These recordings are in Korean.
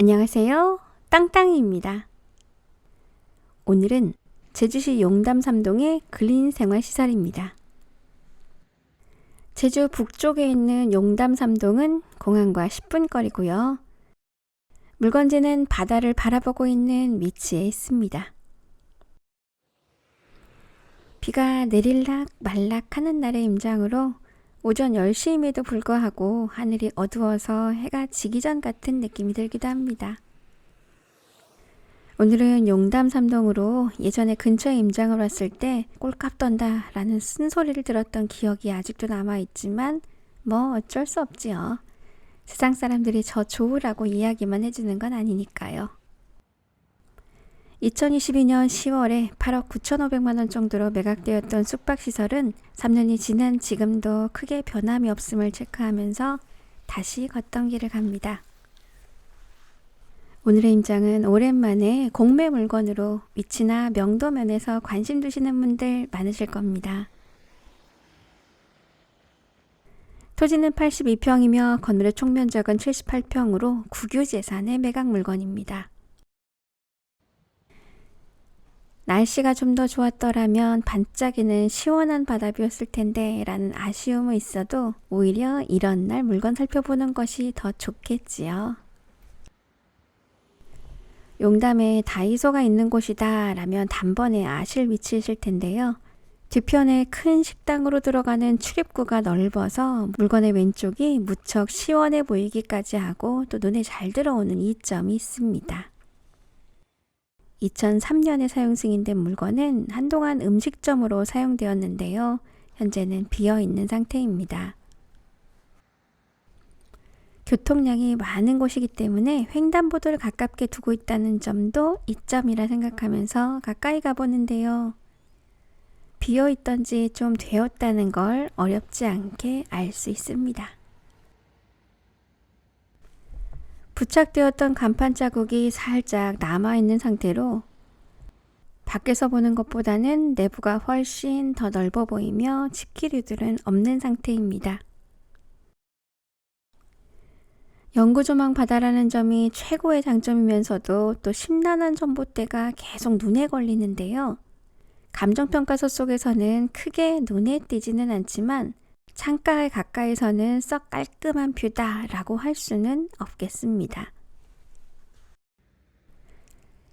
안녕하세요. 땅땅이입니다. 오늘은 제주시 용담 삼동의 근린 생활 시설입니다. 제주 북쪽에 있는 용담 삼동은 공항과 10분 거리고요. 물건지는 바다를 바라보고 있는 위치에 있습니다. 비가 내릴락 말락 하는 날의 임장으로 오전 10시임에도 불구하고 하늘이 어두워서 해가 지기 전 같은 느낌이 들기도 합니다. 오늘은 용담 삼동으로 예전에 근처에 임장을 왔을 때 꼴값 떤다 라는 쓴소리를 들었던 기억이 아직도 남아있지만 뭐 어쩔 수 없지요. 세상 사람들이 저 좋으라고 이야기만 해주는 건 아니니까요. 2022년 10월에 8억 9,500만 원 정도로 매각되었던 숙박시설은 3년이 지난 지금도 크게 변함이 없음을 체크하면서 다시 걷던 길을 갑니다. 오늘의 임장은 오랜만에 공매 물건으로 위치나 명도 면에서 관심 두시는 분들 많으실 겁니다. 토지는 82평이며 건물의 총 면적은 78평으로 국유재산의 매각 물건입니다. 날씨가 좀 더 좋았더라면 반짝이는 시원한 바다뷰였을 텐데 라는 아쉬움은 있어도 오히려 이런 날 물건 살펴보는 것이 더 좋겠지요. 용담에 다이소가 있는 곳이다 라면 단번에 아실 위치이실 텐데요. 뒤편에 큰 식당으로 들어가는 출입구가 넓어서 물건의 왼쪽이 무척 시원해 보이기까지 하고 또 눈에 잘 들어오는 이점이 있습니다. 2003년에 사용 승인된 물건은 한동안 음식점으로 사용되었는데요. 현재는 비어 있는 상태입니다. 교통량이 많은 곳이기 때문에 횡단보도를 가깝게 두고 있다는 점도 이점이라 생각하면서 가까이 가보는데요. 비어 있던지 좀 되었다는 걸 어렵지 않게 알 수 있습니다. 부착되었던 간판 자국이 살짝 남아있는 상태로 밖에서 보는 것보다는 내부가 훨씬 더 넓어 보이며 집기류들은 없는 상태입니다. 영구조망 바다라는 점이 최고의 장점이면서도 또 심란한 전봇대가 계속 눈에 걸리는데요. 감정평가서 속에서는 크게 눈에 띄지는 않지만 창가에 가까이서는 썩 깔끔한 뷰다라고 할 수는 없겠습니다.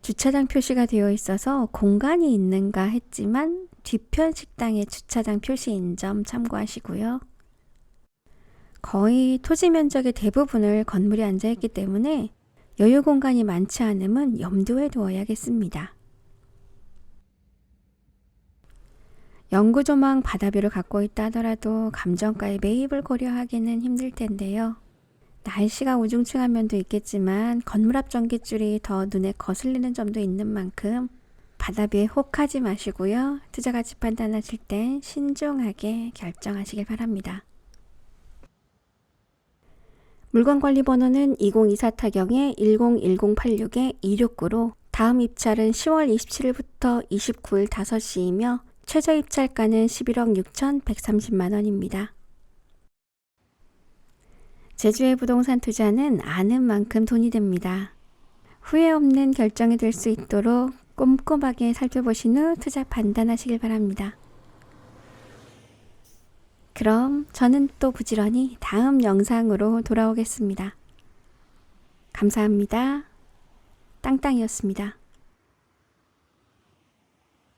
주차장 표시가 되어 있어서 공간이 있는가 했지만 뒤편 식당의 주차장 표시인 점 참고하시고요. 거의 토지 면적의 대부분을 건물이 앉아 있기 때문에 여유 공간이 많지 않음은 염두에 두어야겠습니다. 영구조망 바다뷰를 갖고 있다 하더라도 감정가에 매입을 고려하기는 힘들 텐데요. 날씨가 우중충한 면도 있겠지만 건물 앞 전기줄이 더 눈에 거슬리는 점도 있는 만큼 바다뷰에 혹하지 마시고요. 투자 가치 판단하실 땐 신중하게 결정하시길 바랍니다. 물건 관리 번호는 2024 타경에 101086에 269로 다음 입찰은 10월 27일부터 29일 5시이며 최저 입찰가는 11억 6,130만 원입니다. 제주의 부동산 투자는 아는 만큼 돈이 됩니다. 후회 없는 결정이 될 수 있도록 꼼꼼하게 살펴보신 후 투자 판단하시길 바랍니다. 그럼 저는 또 부지런히 다음 영상으로 돌아오겠습니다. 감사합니다. 땅땅이었습니다.